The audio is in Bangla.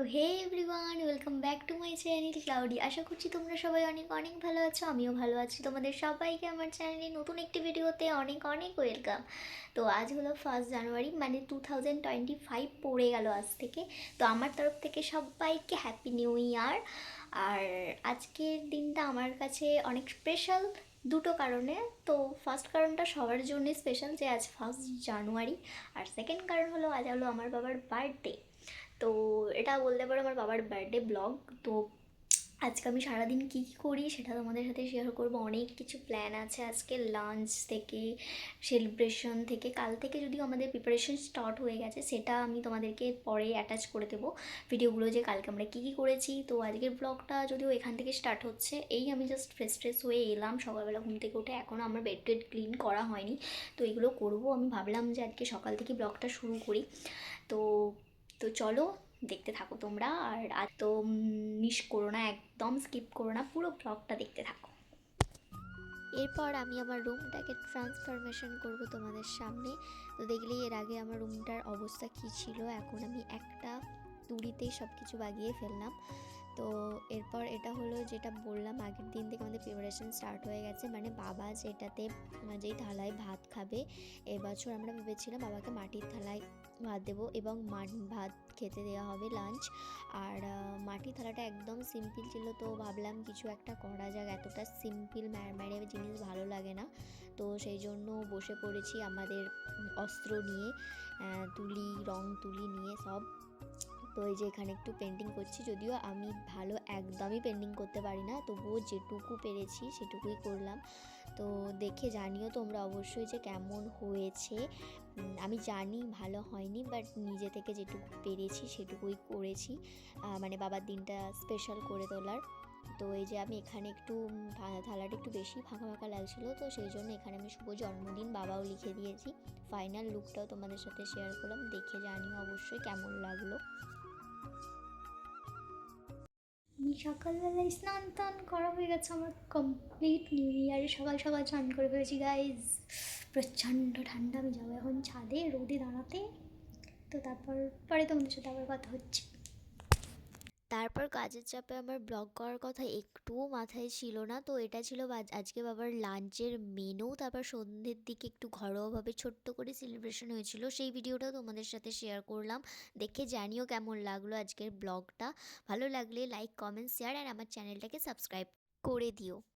তো hey everyone welcome back to my channel Cloudy আশা করছি তোমরা সবাই অনেক অনেক ভালো আছো, আমিও ভালো আছি। তোমাদের সবাইকে আমার চ্যানেলে নতুন একটি ভিডিওতে অনেক অনেক ওয়েলকাম তো আজ হলো ফার্স্ট জানুয়ারি মানে টু থাউজেন্ড টোয়েন্টি ফাইভ পড়ে গেল আজ থেকে। তো আমার তরফ থেকে সবাইকে হ্যাপি নিউ ইয়ার আর আজকের দিনটা আমার কাছে অনেক স্পেশাল দুটো কারণে। তো ফার্স্ট কারণটা সবার জন্যই স্পেশাল যে আজ ফার্স্ট জানুয়ারি আর সেকেন্ড কারণ হলো আজ হলো আমার বাবার বার্থডে তো এটা বলতে পারো আমার বাবার বার্থডে ব্লগ তো আজকে আমি সারাদিন কী কী করি সেটা তোমাদের সাথে শেয়ার করব। অনেক কিছু প্ল্যান আছে আজকে লাঞ্চ থেকে সেলিব্রেশন থেকে। কাল থেকে যদিও আমাদের প্রিপারেশন স্টার্ট হয়ে গেছে, সেটা আমি তোমাদেরকে পরে অ্যাটাচ করে দেবো। ভিডিওগুলো যে কালকে আমরা কী কী করেছি, তো আজকের ব্লগটা যদিও এখান থেকে স্টার্ট হচ্ছে, এই আমি জাস্ট ফ্রেশ ট্রেশ হয়ে এলাম। সকালবেলা ঘুম থেকে উঠে এখনও আমার বেড টেড ক্লিন করা হয়নি, তো এগুলো করব। আমি ভাবলাম যে আজকে সকাল থেকে ব্লগটা শুরু করি। তো তো চলো, দেখতে থাকো তোমরা, আর আর তো মিস করো না, একদম স্কিপ করো না, পুরো ব্লগটা দেখতে থাকো। এরপর আমি আমার রুমটাকে ট্রান্সফরমেশন করব তোমাদের সামনে। তো দেখলেই এর আগে আমার রুমটার অবস্থা কী ছিল, এখন আমি একটা তুড়িতেই সব কিছু বাগিয়ে ফেললাম। তো এরপর এটা হলো যেটা বললাম আগের দিন থেকে প্রিপারেশন স্টার্ট হয়ে গেছে। মানে বাবা যেটাতে যেই থালায় ভাত খাবে, এবছর আমরা ভেবেছিলাম বাবাকে মাটির থালায় ভাত দেবো এবং ভাত খেতে দেওয়া হবে লাঞ্চ আর মাটির থালাটা একদম সিম্পল ছিল তো ভাবলাম কিছু একটা করা যাক। এতটা সিম্পল ম্যারম্যারে জিনিস ভালো লাগে না। তো সেই জন্য বসে পড়েছি আমাদের অস্ত্র নিয়ে তুলি, রং তুলি নিয়ে সব। তো এই যে এখানে একটু পেন্টিং করছি, যদিও আমি ভালো একদমই পেন্টিং করতে পারি না, তবুও যেটুকু পেরেছি সেটুকুই করলাম। তো দেখে জানিও তোমরা অবশ্যই যে কেমন হয়েছে। আমি জানি ভালো হয়নি বাট নিজে থেকে যেটুকু পেরেছি সেটুকুই করেছি। মানে বাবার দিনটা স্পেশাল করে তোলার। তো এই যে আমি এখানে একটু থালাটা একটু বেশি ফাঁকা ফাঁকা লাগছিল, তো সেই জন্য এখানে আমি শুভ জন্মদিন বাবাও লিখে দিয়েছি। ফাইনাল লুকটাও তোমাদের সাথে শেয়ার করলাম, দেখে জানিও অবশ্যই কেমন লাগল। সকালবেলায় স্নান টান করা হয়ে গেছে আমার কমপ্লিট নিউ ইয়ারে সকাল সকাল স্নান করে ফেলেছি গাইজ প্রচণ্ড ঠান্ডা, আমি যাব এখন ছাদে, রোদে দাঁড়াতে। তো তারপর, পরে তোমাদের সাথে আবার কথা হচ্ছে। তারপর কাজের চাপে আমার ব্লগ করার কথা একটুও মাথায় ছিল না। তো এটা ছিল আজকে বাবার লাঞ্চের মেনু তারপর সন্ধ্যের দিকে একটু ঘরোয়াভাবে ছোট্ট করে সেলিব্রেশন হয়েছিল। সেই ভিডিওটাও তোমাদের সাথে শেয়ার করলাম। দেখে জানিও কেমন লাগল আজকের ব্লগটা ভালো লাগলে লাইক কমেন্ট শেয়ার আর আমার চ্যানেলটাকে সাবস্ক্রাইব করে দিও।